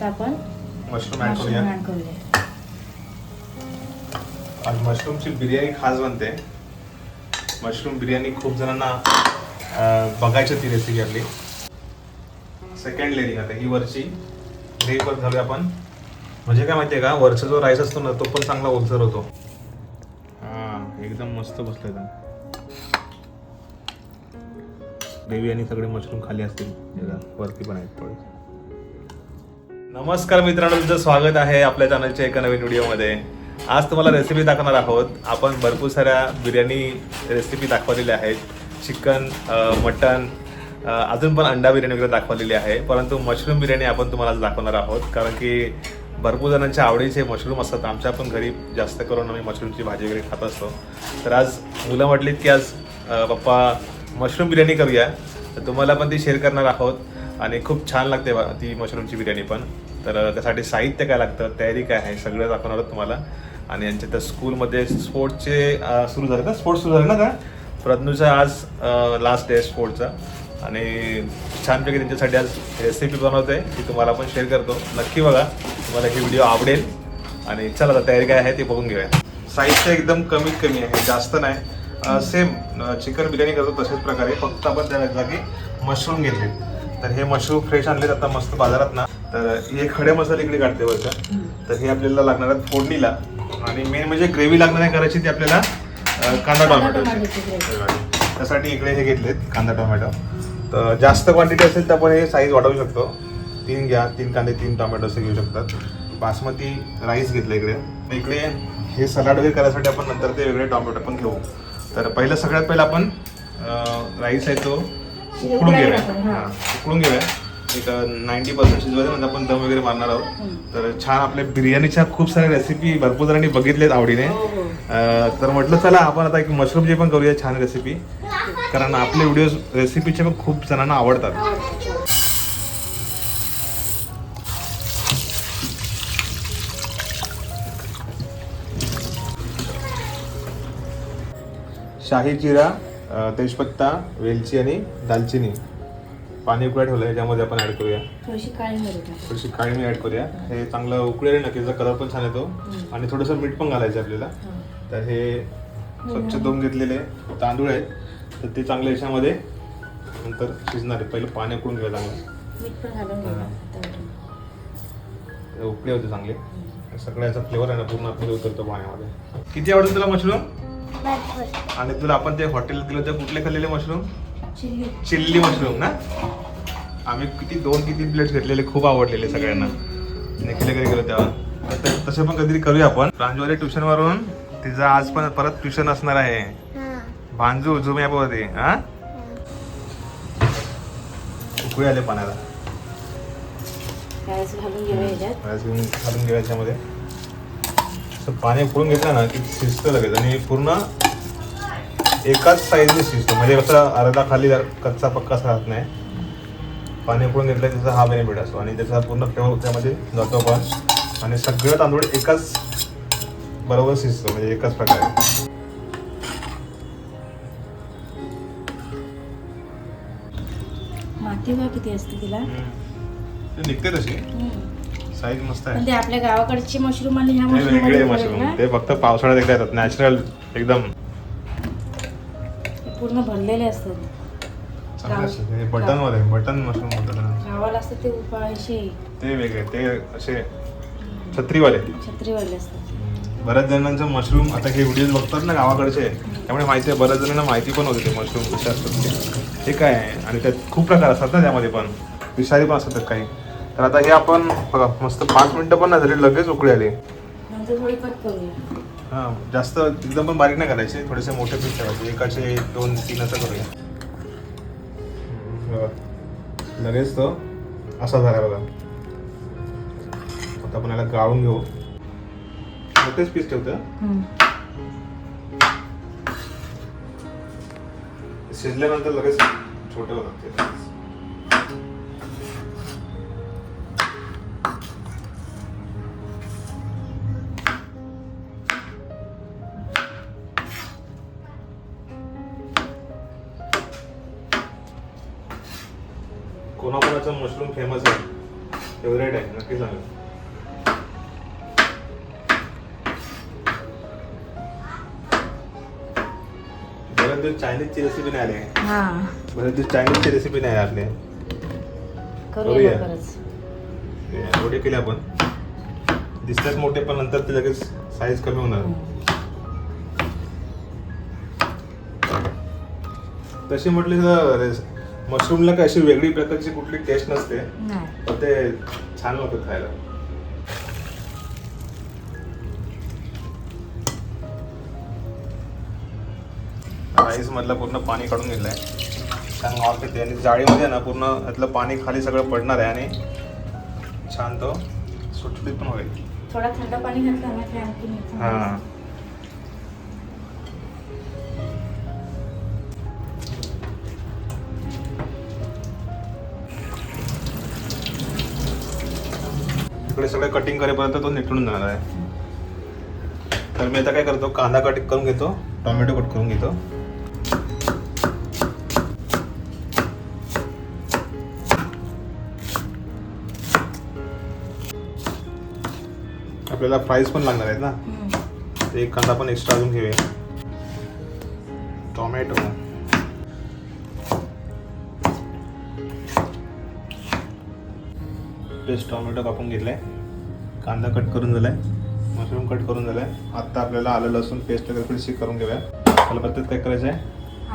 आता आपण mushroom add mushroom करूया ऍड करूया. आज मशरूमची बिर्याणी खास बनते. मशरूम बिर्याणी खूप जणांना बघायची ती रेसिपी आपली. सेकंड लेअरिंग आता ही वरची. ग्रेव्ही परत घालूया आपण. म्हणजे काय माहितीये का वरचा जो राईस असतो ना तो पण चांगला ओलसर होतो. हा एकदम मस्त बसलं एकदम. ग्रेव्ही आणि सगळे मशरूम खाली असतील. वरती पण आहेत थोडे. नमस्कार मित्रांनो तुमचं स्वागत आहे आपल्या चॅनलच्या एका नवीन व्हिडिओमध्ये आज तुम्हाला रेसिपी दाखवणार आहोत. आपण भरपूर साऱ्या बिर्याणी रेसिपी दाखवलेल्या आहेत. चिकन मटन अजून पण अंडा बिर्याणी वगैरे दाखवलेली आहे. परंतु मशरूम बिर्याणी आपण तुम्हाला आज दाखवणार आहोत. कारण की भरपूर जणांच्या आवडीचे मशरूम असतात. आमच्या पण घरी जास्त करून आम्ही मशरूमची भाजी वगैरे खात असतो. तर आज मुलं म्हटलीत की आज पप्पा मशरूम बिर्याणी करूया. तर तुम्हाला पण ती शेअर करणार आहोत. आणि खूप छान लागते ती मशरूमची बिर्याणी पण. तर त्यासाठी साहित्य काय लागतं तयारी काय आहे सगळं दाखवणार आहोत तुम्हाला. आणि यांच्या त्या स्कूलमध्ये स्पोर्टचे सुरू झाले का? स्पोर्ट्स सुरू झाले ना का प्रज्ञूचा आज लास्ट डे स्पोर्टचा. आणि छानपैकी त्यांच्यासाठी आज रेसिपी बनवते ती तुम्हाला पण शेअर करतो. नक्की बघा तुम्हाला ही व्हिडिओ आवडेल. आणि चला आता तयारी काय आहे ते बघून घेऊया. साहित्य एकदम कमीत कमी आहे जास्त नाही. सेम चिकन बिर्याणी करतो तशाच प्रकारे. फक्त आपण त्या जागी मशरूम घेतले. तर हे मशरूम फ्रेश आणलेत आता मस्त बाजारात ना. तर हे खडे मसाले इकडे काढते वरच्या तर हे आपल्याला लागणार आहेत फोडणीला. आणि मेन म्हणजे ग्रेव्ही लागणार आहे करायची ती आपल्याला कांदा टोमॅटो. त्यासाठी इकडे हे घेतलेत कांदा टोमॅटो. तर जास्त क्वांटिटी असेल तर आपण हे साईज वाढवू शकतो. तीन घ्या तीन कांदे तीन टोमॅटो असे घेऊ शकतात. बासमती राईस घेतलं इकडे. इकडे हे सलाड वगैरे करायसाठी आपण नंतर ते वेगळे टोमॅटो पण घेऊ. तर पहिलं सगळ्यात पहिलं आपण राईस आहे तो. उकळून उकळायला घेऊया हा. उकळून घेऊया एक नाईन्टी पर्सेंट शिजवायचं नंतर आपण दम वगैरे मारणार आहोत. तर छान आपल्या बिर्याणीच्या खूप साऱ्या रेसिपी भरपूर जणांनी बघितल्यात आवडीने हो, हो. तर म्हटलं चला आपण आता एक मशरूमची पण करूया छान रेसिपी कारण आपले व्हिडिओ रेसिपीचे पण खूप जणांना आवडतात शाही जिरा तेजपत्ता वेलची आणि दालचिनी. पाणी उकळा ठेवलं याच्यामध्ये आपण ऍड करूया. थोडीशी काळी मिरी टाकू. थोडीशी काळी मी ऍड करूया. हे. चांगलं उकळेल ना त्याचा कलर पण छान येतो. आणि थोडंसं मीठ पण घालायचं आपल्याला. हा. तर हे स्वच्छ धुवून घेतलेले तांदूळ आहेत. तर ते चांगले याच्यामध्ये नंतर शिजणार आहे. पहिलं पाणी उकळून घेऊया. चांगलं हा. उकळे होते चांगले. सगळ्याचा फ्लेवर आहे ना पूर्ण आतमध्ये उतरतो पाण्यामध्ये. किती आवडतं तुला मशरूम आणि तुला आपण ते हॉटेल दिलं होतं कुठले खाल्लेले मशरूम चिल्ली. चिल्ली मशरूम ना? आम्ही किती दोन किती प्लेट्स घेतलेले खूप आवडलेले सगळ्यांना. निखिलेकडे गेलो तेव्हा. तर तसे पण कधीतरी करूया आपण. प्रांजूवाले ट्युशन वरून तिचं आज पण परत ट्युशन असणार आहे. भांजू झुम ॲपवरती हा? उकळी आले पाण्याला. घालून घेऊया याच्यामध्ये? असं पाणी उकळून घेतलं ना की शिजतं लगेच. आणि पूर्ण एकाच साईजने शिजतो. म्हणजे कसं अर्धा खाली कच्चा पक्का असं राहत नाही. पाणी उकळून घेतलं त्याचा हा बेनिफिट असतो. आणि त्याचा पूर्ण फ्लेवर त्यामध्ये जातो पण आणि सगळं तांदूळ एकाच बरोबर शिजतो म्हणजे एकाच प्रकारे. माती किती असते तिला. ते निघते तशी. साईज मस्त आहे. ते आपल्या गावाकडची मशरूम आणि ह्या मशरूम वेगळे मध्ये मशरूम ते फक्त पावसाळ्यात एकदा येतात. नॅचरल एकदम? ते पूर्ण भरलेले असतात. चांगले असतात. हे बटनवर आहे बटन मशरूम बोलतात. गावाला असतात ते उपायशी ते वेगळे ते असे छत्रीवाले. छत्रीवाले असतात. बऱ्याच जणांचं मशरूम आता हे व्हिडिओज बघतात ना गावाकडचे त्यामुळे माहिती आहे बऱ्याच जणांना माहिती पण होते ते मशरूम कसे असतात ते. हे काय आहे? आणि त्यात खूप प्रकार असतात ना त्यामध्ये पण. विषारी पण असतात काही. तर आता हे आपण बघा मस्त पाच मिनटं पण नाही झाली लगेच उकळी आली. हां जास्त एकदम पण बारीक नाही करायचे थोडेसे मोठे पीस ठेवायचे. एकाचे दोन तीन असं करूया. लगेच तो असा झाला बघा. आता आपण याला गाळून घेऊ. मोठेच पीस ठेवतं. शिजल्यानंतर लगेच छोटे होतात फेमस आहे. फेवरेट आहे नक्की सांगा. बरेच दिवस चायनीजची रेसिपी नाही आली. हा. बरेच दिवस चायनीजची रेसिपी नाही आली. करूया एवढे केले आपण. दिसतात मोठे पण नंतर ते लगेच साईज कमी होणार. तशी म्हटली तर मशरूमला काय अशी वेगळी प्रकारची कुठली टेस्ट नसते. पण ते छान लागतं खायला. राईस मधलं पूर्ण पाणी काढून घेतलंय. छान वाफ येते आणि जाळीमध्ये ना पूर्ण यातलं पाणी खाली सगळं पडणार आहे आणि छान तो सुटसुटीत पण होईल. थोडा थंड पाणी घातलं ना हा. सगळं कटिंग करेपर्यंत तो निटून जाणार आहे. तर मी आता काय करतो कांदा कट करून घेतो टोमॅटो कट करून घेतो. आपल्याला फ्राईज पण लागणार आहेत ना? एक कांदा पण एक्स्ट्रा अजून घेऊया. टोमॅटो. पेस्ट टोमॅटो कापून घेतलाय. कांदा कट करून झालाय मशरूम कट करून झालाय. आता आपल्याला आलं लसूण पेस्ट वगैरे थोडीशी करून घेऊया. त्याला परत काय करायचं आहे?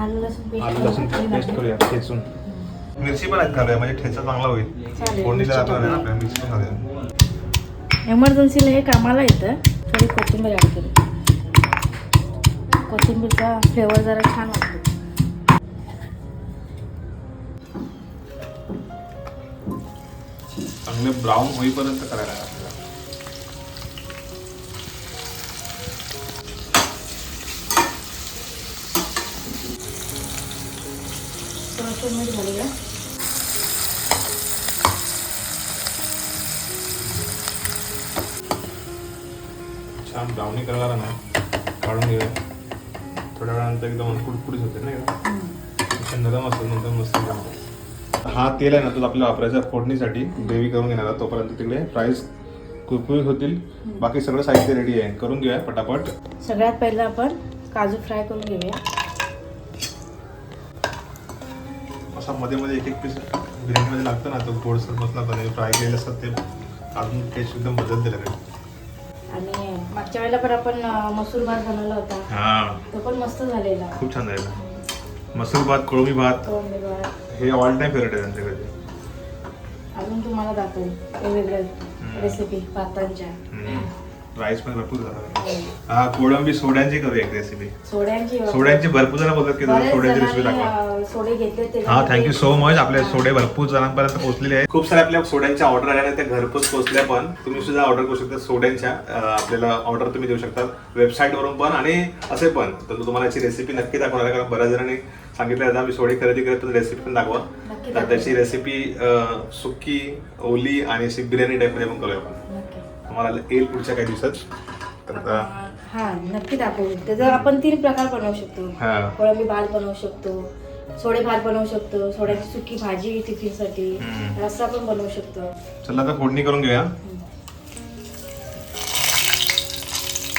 आलं लसूण पेस्ट करूया ठेचून. मिरची पण आहेत घालूया म्हणजे ठेचा चांगला होईल. फोडणीला आपल्याला. आपल्या मिरची पण घालूया एमर्जन्सीला हे कामाला येतं. थोडी कोथिंबीर ॲड करू. कोथिंबीरचा फ्लेवर जरा छान वाटतो. चांगले ब्राऊन होईपर्यंत करायला मीठ घालूया छान ब्राउनी करायला नाही काढून घेऊया. थोड्या वेळानंतर एकदम कुडकुडीत होते हम्म. असे नरम असतात नंतर मस्त. हा तेल आहे ना तो आपल्याला वापरायचा फोडणीसाठी. ग्रेव्ही करून घेणार. तोपर्यंत तिकडे. फ्राईज कुरकुरीत होतील. बाकी सगळं साहित्य रेडी आहे. करून घेऊया पटापट. सगळ्यात पहिलं आपण काजू फ्राय करून घेऊया. असा मध्ये मध्ये एक एक पीस बिर्याणीमध्ये लागतं ना तो गोडसर मस्त लागतं फ्राय केलेले असतात ते अजून टेस्ट एकदम बदलते लगेच आणि मागच्या वेळेला पण आपण अं, मसूर भात बनवला होता. हा. तो पण मस्त झालेला. खूप छान झालेला. मसूर भात कोळमी भात कोळंबी भात. हे ऑल टाइम फेवरेट आहे त्यांच्याकडे. अजून तुम्हाला दाखवेल वेगवेगळ्या रेसिपी भातांच्या. राईस पण भरपूर झाला हा. कोळंबी सोड्यांची करूया एक रेसिपी सोड्यांची सोड्यांची भरपूर जण बोलतात की सोड्यांची रेसिपी दाखवा. सोडे घेतले ते हा थँक्यू सो मच आपले सोडे भरपूर जणांपर्यंत पोहोचलेले आहेत. खूप साऱ्या आपल्या सोड्यांच्या ऑर्डर आल्या त्या घरपोच पोहोचल्या पण. तुम्ही सुद्धा ऑर्डर करू शकता सोड्यांच्या. आपल्याला ऑर्डर तुम्ही देऊ शकता. वेबसाईट वरून पण आणि असे पण. तर तुम्हाला याची रेसिपी नक्की दाखवणार आहे कारण बऱ्याच जणांनी सांगितलं आता आम्ही सोडे खरेदी करत रेसिपी पण दाखवा. तर. त्याची रेसिपी सुकी ओली आणि अशी बिर्याणी टाईपमध्ये पण करूया आपण. तुम्हाला येईल पुढच्या काही दिवसात. तर आता हा नक्की दाखवू त्याचा आपण तीन प्रकार बनवू शकतो. हा. कोळंबी भात बनवू शकतो सोडे भात बनवू शकतो सोड्याची सुकी भाजी टिफिनसाठी हम्म. रस्सा पण बनवू शकतो. चला आता फोडणी करून घेऊया.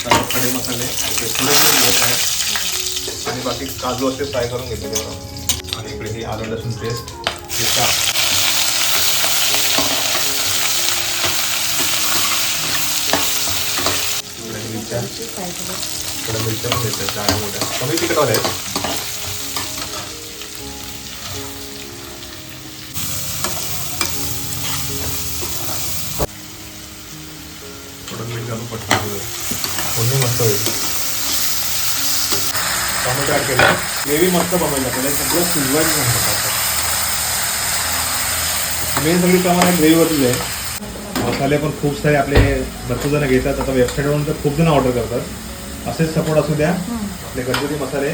तर खडे मसाले थोडे थोडे घेत आहे आणि बाकी काजू असे फ्राय करून घेतले तेवढं. आणि इकडे ही आलं लसूण पेस्ट ठेचा इकडे ही मिरच्या फ्राय करू थोड्या मिरच्या पण घेतल्या जाड्या मोठ्या कमी तिखटवाल्या आहेत थोडं मीठ घालून पटकन घेऊया. फोडणी मस्त होईल टोमॅटो ॲड केला ग्रेव्ही मस्त बनवायला त्याला सगळं शिजवायचं नाही मेन सगळी प्रमाणे ग्रेव्हीवरतीच आहे मसाले पण खूप सारे आपले भरपूर जण घेतात. आता वेबसाईटवरून तर खूप जण ऑर्डर करतात. असेच सपोर्ट असू द्या. आपले घरगुती मसाले.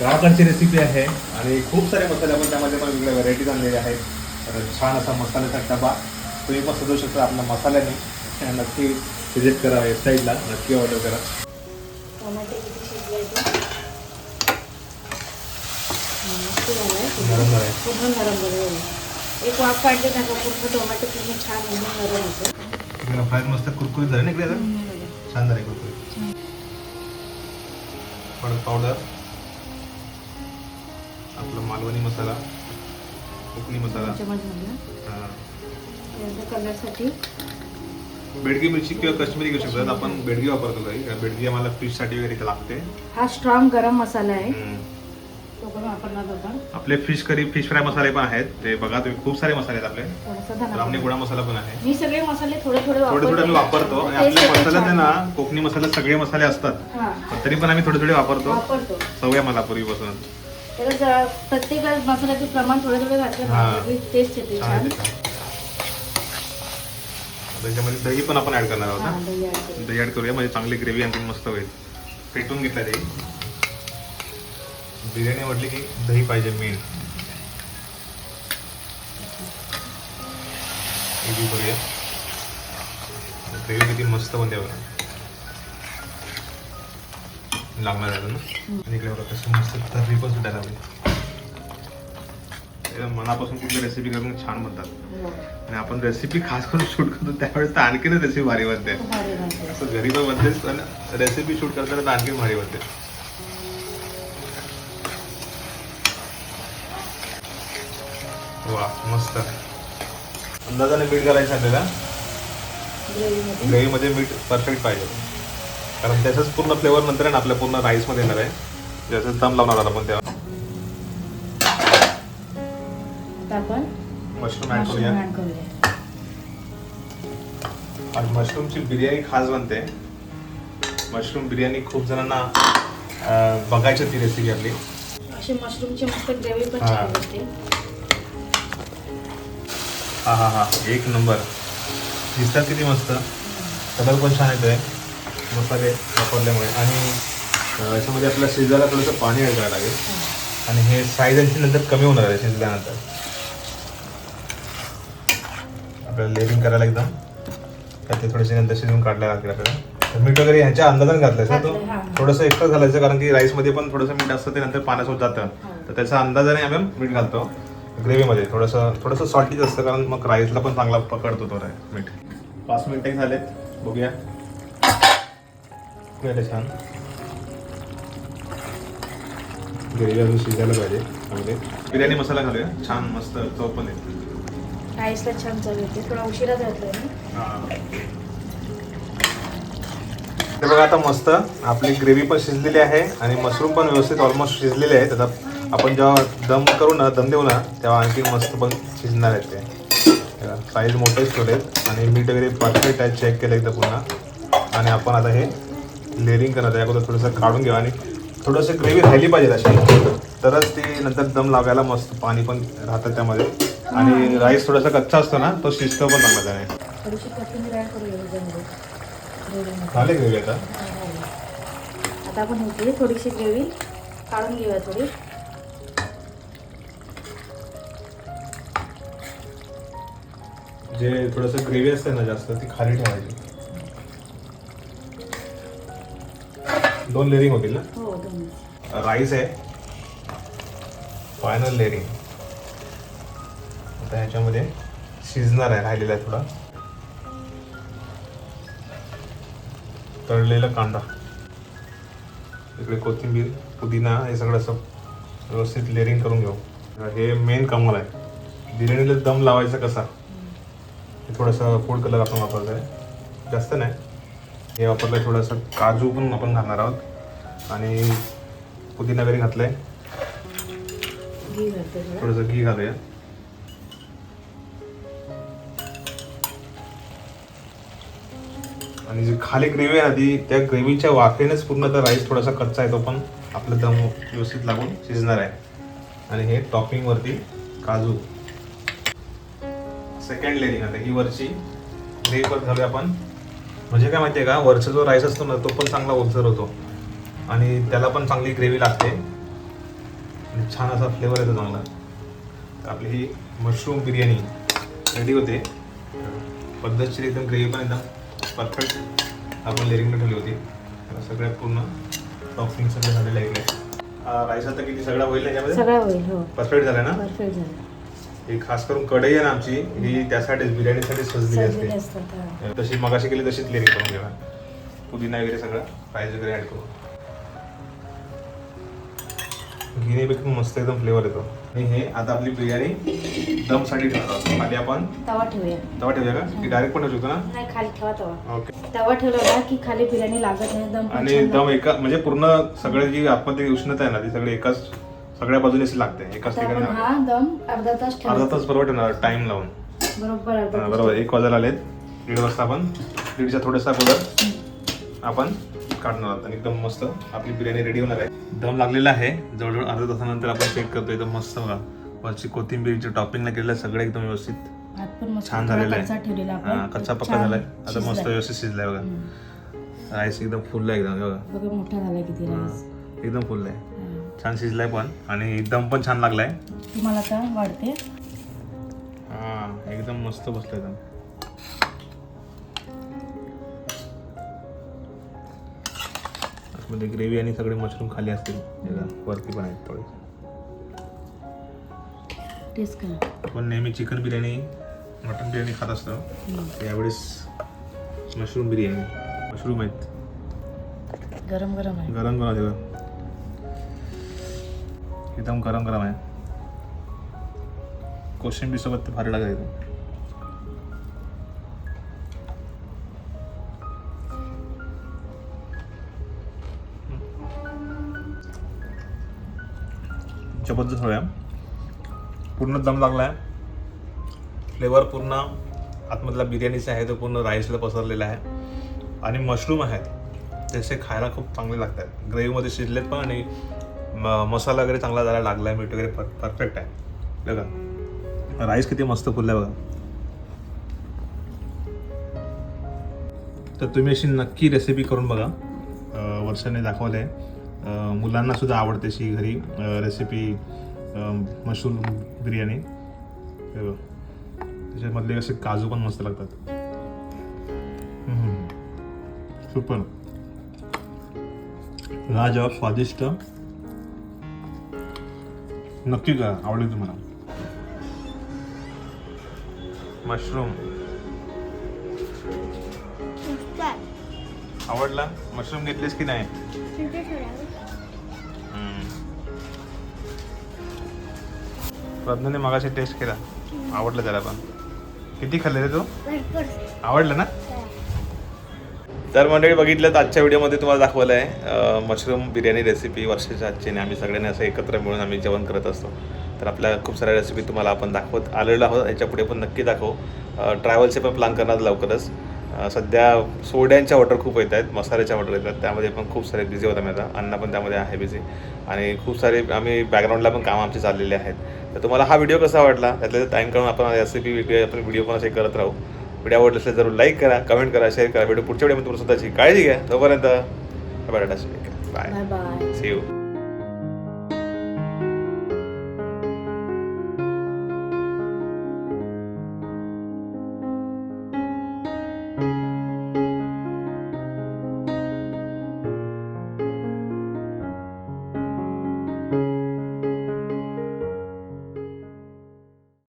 गावाकडची रेसिपी आहे आणि खूप सारे मसाले आपण त्यामध्ये पण वेगवेगळ्या व्हरायटीज आणलेल्या आहेत. तर छान असा मसाल्याचा डबा. तुम्ही पण सजवू शकता आपल्या मसाल्याने. नक्की विजिट करा वेबसाईटला नक्की ऑर्डर करा. टोमॅटो किती एक वाफ काढले ना का पूर्ण टोमॅटो पूर्ण छान उडून नरम होतं. फ्राय मस्त कुरकुरीत झाले ना इकडे? छान झाले कुरकुरीत. हळद पावडर आपला मालवणी मसाला कोकणी मसाला. हा. कलरसाठी बेडगी मिरची किंवा काश्मीरी घेऊ शकतात आपण बेडगी वापरतो काही. बेडगी आम्हाला फिशसाठी वगैरे लागते. हा स्ट्रॉंग गरम मसाला आहे. आपले फिश करी फिश फ्राय मसाले पण आहेत. ते बघा तुम्ही खूप सारे मसाले आहेत आपले. धना गोडा मसाला पण आहे. मी सगळे मसाले थोडे थोडे थोडे थोडे आम्ही वापरतो. आणि आपल्या मसाल्यात ना कोकणी मसाल्यात सगळे मसाले असतात. तरी पण आम्ही थोडे थोडे वापरतो. सवय मला पूर्वीपासून. प्रत्येक मसाल्याचे प्रमाण थोडे थोडे घातलं टेस्ट येते. त्याच्यामध्ये दही पण आपण ऍड करणार आहोत दही ऍड करूया. म्हणजे चांगली ग्रेव्ही आणखी मस्त होईल. फेटून घेतलं दही बिर्याणी म्हटली की दही पाहिजे मेन इजी करूया ग्रेव्ही किती मस्त बनते बघा. लागणार आहे ना आणि इकडे बघा कसं मस्त तर्री पण सुटायला लागली. मनापासून कुठली रेसिपी करून छान बनतात. हो. आणि आपण रेसिपी खास करून शूट करतो त्यावेळेस तर आणखीनच रेसिपी भारी बनते. असं घरी पण बनतेच पण रेसिपी शूट करताना तर आणखी भारी बनते. वा मस्त. अंदाजाने मीठ घालायचं आपल्याला. ग्रेव्हीमध्ये. मीठ परफेक्ट पाहिजे. कारण त्याचाच पूर्ण फ्लेवर नंतर आहे ना आपल्या पूर्ण राईसमध्ये येणार आहे. जसं दम लावणार आहोत आपण तेव्हा. आता आपण मशरूम ऍड करूया. आज मशरूमची बिर्याणी खास बनते. मशरूम बिर्याणी खूप जणांना बघायची ती रेसिपी आपली. अशी मशरूमची मस्त ग्रेव्ही पण हा. छान हा हा हा. एक नंबर. दिसतात किती मस्त? कलर पण छान येतोय. मसाले वापरल्यामुळे. आणि याच्यामध्ये आपल्याला शिजायला थोडंसं पाणी ॲड करायला लागेल आणि हे साईज यांची नंतर कमी होणार आहे शिजल्यानंतर. आपल्याला लेअरिंग करायला एकदम. तर ते थोडेसे नंतर शिजवून काढायला लागेल आपल्याला. मीठ वगैरे ह्याच्या अंदाजाने घातलंय ना तो. थोडंसं एक्स्ट्रा घालायचं कारण की राईसमध्ये पण थोडंसं मीठ असतं ते नंतर पाण्यासोबत जातं. हा. तर त्याच्या अंदाजाने आपण मीठ घालतो. ग्रेव्हीमध्ये थोडंसं थोडंसं सॉल्टीच असतं कारण मग राईसला पण चांगला पकडतो तो राय मीठ. पाच मिनिटे झालेत. बघूया. छान. ग्रेव्ही अजून शिजायला पाहिजे त्यामध्ये. बिर्याणी मसाला घालूया. छान मस्त चव पण येते. राईसला छान चव येते. थोडा उशिरा ते बघा आता मस्त आपली ग्रेव्ही पण शिजलेली आहे आणि मशरूम पण व्यवस्थित ऑलमोस्ट शिजलेले आहेत. आता आपण जेव्हा दम करू ना दम देऊ ना तेव्हा आणखी मस्त पण शिजणार आहेत ते. साईज मोठेच ठेवलेत आणि मीठ वगैरे परफेक्ट आहे चेक केलं एकदा पुन्हा आणि आपण आता हे लेअरिंग करणार आहे. अगोदर थोडंसं काढून घेऊ. आणि थोडंसं ग्रेव्ही राहिली पाहिजे अशी. तरच ती नंतर दम लावायला मस्त पाणी पण राहतं त्यामध्ये. आणि राईस थोडासा कच्चा असतो ना तो शिजतो पण चांगला त्याने. झाले ग्रेव्ही आता? आता आपण थोडीशी ग्रेव्ही काढून घेऊया थोडी. जे थोडंसं ग्रेव्ही असते ना जास्त ती खाली ठेवायची. दोन लेअरिंग होतील ना? हो दोन राईस आहे. फायनल लेअरिंग आता ह्याच्यामध्ये शिजणार आहे राहिलेला आहे थोडा. तळलेला कांदा. इकडे कोथिंबीर पुदिना हे सगळं असं व्यवस्थित लेअरिंग करून घेऊ. हे मेन कमाल आहे. बिर्याणीला दम लावायचा कसा? हे थोडंसं फूड कलर आपण वापरतो आहे जास्त नाही. हे वापरलं थोडंसं काजू पण आपण घालणार आहोत. आणि पुदिना वगैरे घातलंय. घी घालते थोडं थोडंसं घी घालूया. आणि जी खाली ग्रेव्ही आहे ना ती त्या ग्रेव्हीच्या वाफेनेच पूर्ण तर राईस थोडासा कच्चा आहे तो पण. आपलं दम व्यवस्थित लागून शिजणार आहे. आणि हे टॉपिंग वरती काजू. सेकंड लेअरिंग आता ही वरची ग्रेव्ही परत घालूया आपण. म्हणजे काय माहितीये का वरचा जो राईस असतो ना तो पण चांगला ओलसर होतो. आणि त्याला पण चांगली ग्रेव्ही लागते. छान असा फ्लेवर येतो चांगला. तर आपली ही मशरूम बिर्याणी रेडी होते. पद्धतशीर एकदम ग्रेव्ही पण एकदम परफेक्ट आपण लेअरिंगला ठेवली होती. सगळ्यात पूर्ण टॉपिंग सगळं झालेलं आहे राईस आता किती? सगळा होईल याच्यामध्ये? होईल हो. परफेक्ट झालं ना? परफेक्ट झालं. ही खास करून कढई आहे ना आमची ही त्यासाठी बिर्याणीसाठी सजलेली सजलेले असते. असतात हा. तशी मगाशी केली तशीच क्लिअरिंग करून घ्या पुदिना वगैरे सगळं फ्राईज वगैरे ऍड करू घिने पैकी मस्त एकदम फ्लेवर येतो. आणि हे आता आपली बिर्याणी दमसाठी आहोत. खाली आपण तवा ठेवूया. तवा ठेवूया का? की डायरेक्ट पण ठेवू शकतो ना? नाही खाली ठेवा तवा. ओके. तवा ठेवला ना की खाली बिर्याणी लागत नाही दम पण आणि छान दम लागते. एका म्हणजे पूर्ण सगळे जी आतमध्ये उष्णता आहे ना ती सगळी एकाच सगळ्या बाजूने अशी लागते एकाच ठिकाणी आपण लागते. हा दम अर्धा तास अर्धा ठेवायचा तास बरोबर ठेवणार टाइम लावून. बरोबर अर्धा हा, तास. बरोबर एक वाजायला आलेत. दीड वाजता आपण दीडच्या थोड्यासा अगोदर आपण काढणार आहोत. आणि एकदम मस्त आपली बिर्याणी रेडी होणार आहे. दम लागलेला आहे. जवळजवळ अर्ध्या तासानंतर आपण चेक करतो एकदम मस्त बघा. वरची कोथिंबीरची टॉपिंगला केलेलं सगळं एकदम व्यवस्थित हात पण मस्त छान झालेला कच्चा ठेवलेला आहे आपण. हा, कच्चा पक्का छान झालाय. आता मस्त. व्यवस्थित शिजलाय बघा. राईस एकदम फुलला एकदम हे बघा. बघा मोठा झालाय किती राईस एकदम फुललाय. छान शिजलाय पण आणि दम पण छान लागलाय. तुम्हाला आता वाढते. हा एकदम मस्त बसलं एकदम मध्ये ग्रेव्ही आणि सगळे मशरूम खाली असतील. वरती पण आहेत थोडे. टेस्ट करा आपण नेहमी चिकन बिर्याणी मटन बिर्याणी खात असतो. हम्म. यावेळेस मशरूम बिर्याणी. मशरूम आहेत. गरम गरम आहे. गरम गरम आहे. एकदम गरम गरम आहे. कोशिंबीसोबत ते भारी लागेल एकदम जबरदस्त होया पूर्ण दम लागला आहे फ्लेवर पूर्ण आतमधला बिर्याणीचा आहे तो पूर्ण राईसला पसरलेला आहे. आणि मशरूम आहेत. तसे खायला खूप चांगले लागतात. ग्रेव्हीमध्ये शिजलेत पण आणि म- मसाला वगैरे चांगला जायला लागला आहे मीठ वगैरे पर परफेक्ट आहे. बघा. राईस किती मस्त फुलला बघा. तर तुम्ही अशी नक्की रेसिपी करून बघा. वर्षाने दाखवलं आहे मुलांना सुद्धा आवडते अशी घरी रेसिपी मशरूम बिर्याणी. हे त्याच्यामधले असे काजू पण मस्त लागतात. सुपर. लाजवाब स्वादिष्ट नक्की करा. आवडेल तुम्हाला. मशरूम. आवडला? मशरूम घेतलेस की नाही? प्रज्ञाने मगाशी टेस्ट केला. आवडलं त्याला पण. किती खाल्ले रे तू आवडलं ना? तर मंडळी बघितलं तर आजच्या व्हिडिओमध्ये तुम्हाला दाखवलं आहे मशरूम बिर्याणी रेसिपी वर्षाच्या आजची. आम्ही सगळ्यांनी असं एकत्र मिळून आम्ही जेवण करत असतो. तर आपल्या खूप साऱ्या रेसिपी तुम्हाला आपण दाखवत आलेलो आहोत. याच्यापुढे पण नक्की दाखवू. ट्रॅव्हलचे पण प्लॅन करणार लवकरच. सध्या सोड्यांच्या ऑर्डर खूप येत आहेत मसाल्याच्या ऑर्डर येतात त्यामध्ये पण खूप सारे बिझी होत आम्ही आता अण्णा पण त्यामध्ये आहे बिझी आणि खूप सारे आम्ही बॅकग्राऊंडला पण कामं आमचे चाललेले आहेत. तर तुम्हाला हा व्हिडिओ कसा वाटला? त्यातल्या टाईम काढून आपण रेसिपी वेगळी आपण व्हिडिओ पण असे करत राहू. व्हिडिओ आवडला असेल जरूर लाईक करा कमेंट करा शेअर करा. व्हिडिओ पुढच्या व्हिडिओमध्ये तुम्हाला स्वतःची काळजी घ्या. तोपर्यंत बाय सी यू